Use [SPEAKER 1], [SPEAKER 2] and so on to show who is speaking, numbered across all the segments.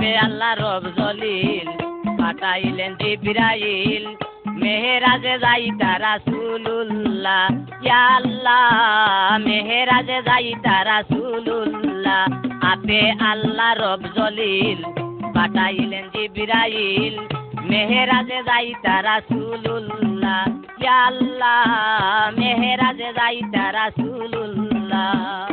[SPEAKER 1] আপে আল্লাহ রব জলিল, পাঠাইলেন জিব্রাইল। মেহেরাজে যাইতা রাসূলুল্লাহ, ইয়া আল্লাহ। মেহেরাজে যাইতা রাসূলুল্লাহ, আপে আল্লাহ রব জলিল, পাঠাইলেন জিব্রাইল। মেহেরাজে যাইতা রাসূলুল্লাহ, ইয়া আল্লাহ। মেহেরাজে যাইতা রাসূলুল্লাহ।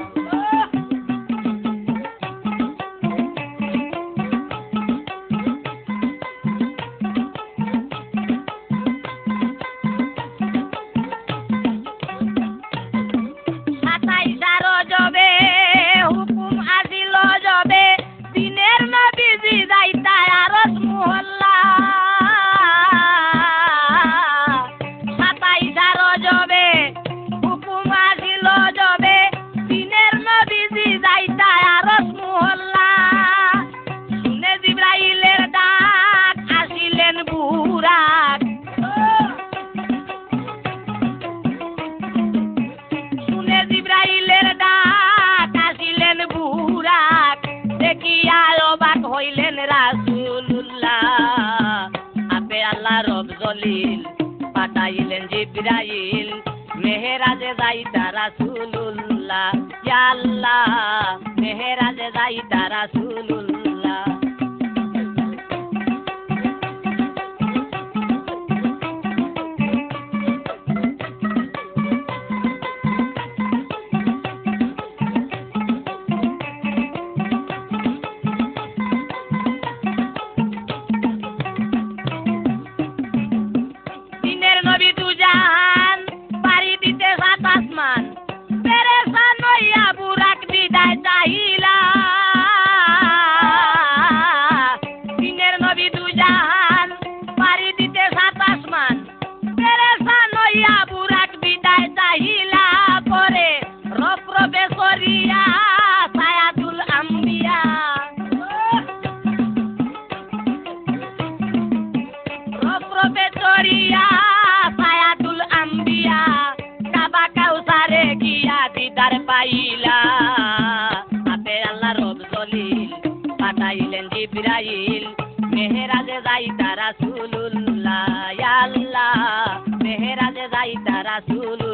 [SPEAKER 1] জলিল পাঠাইলেন জিব্রাইল মেহেরাজে যাইতা তারা সুলুল্লাহ আল্লাহ মেহেরাজে তারা রাসূলুল্লাহ। জিব্রাইল মেহেরাজে যাইতা রাসূলুল্লাহ ইয়া আল্লাহ। মেহেরাজে যাইতা রাসূলুল্লাহ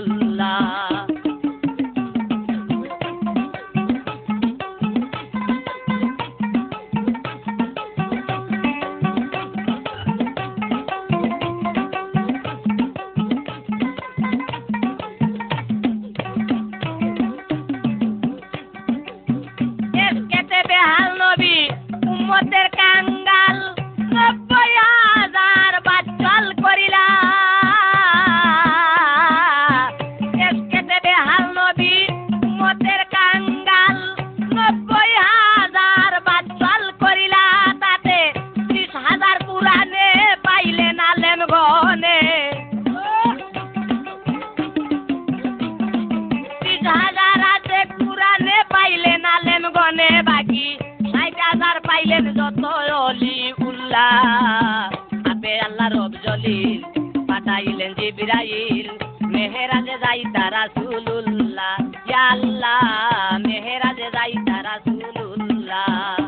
[SPEAKER 1] আপে আল্লাহ রব জলিল পাঠাইলেন জিব্রাইল। মেহেরাজে যাইতা রাসূলুল্লাহ ইয়া আল্লাহ মেহেরাজে যাইতা রাসূলুল্লাহ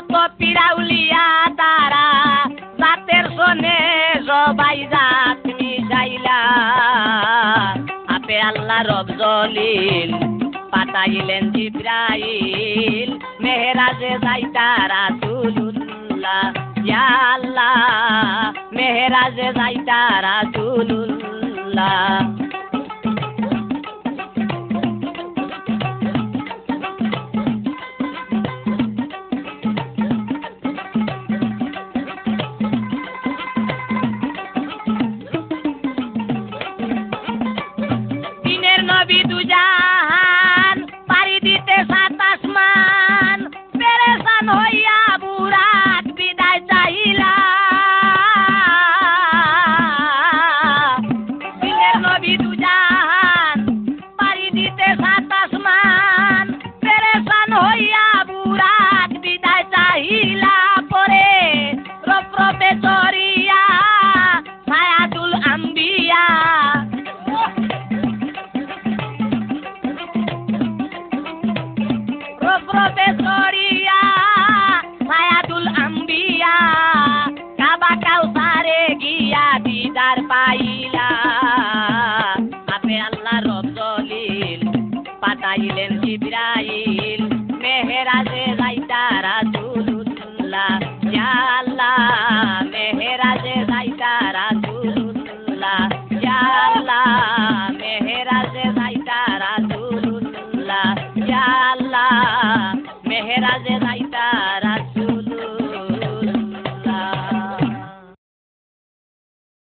[SPEAKER 1] যত পিরাউলিয়া তারা, জাতের শোনে সবাই জাত মিশাইলা। আপে আল্লাহ রব জলিল, পাঠাইলেন জিব্রাইল। মেহেরাজে যাইতা রাসূলুল্লাহ, ইয়া আল্লাহ। মেহেরাজে যাইতা রাসূলুল্লাহ। রসুল্লাহ পাঠাইলেন ইব্রাহিম মেহেরাজে যাইতা রাসূলুল্লাহ ইয়া আল্লাহ।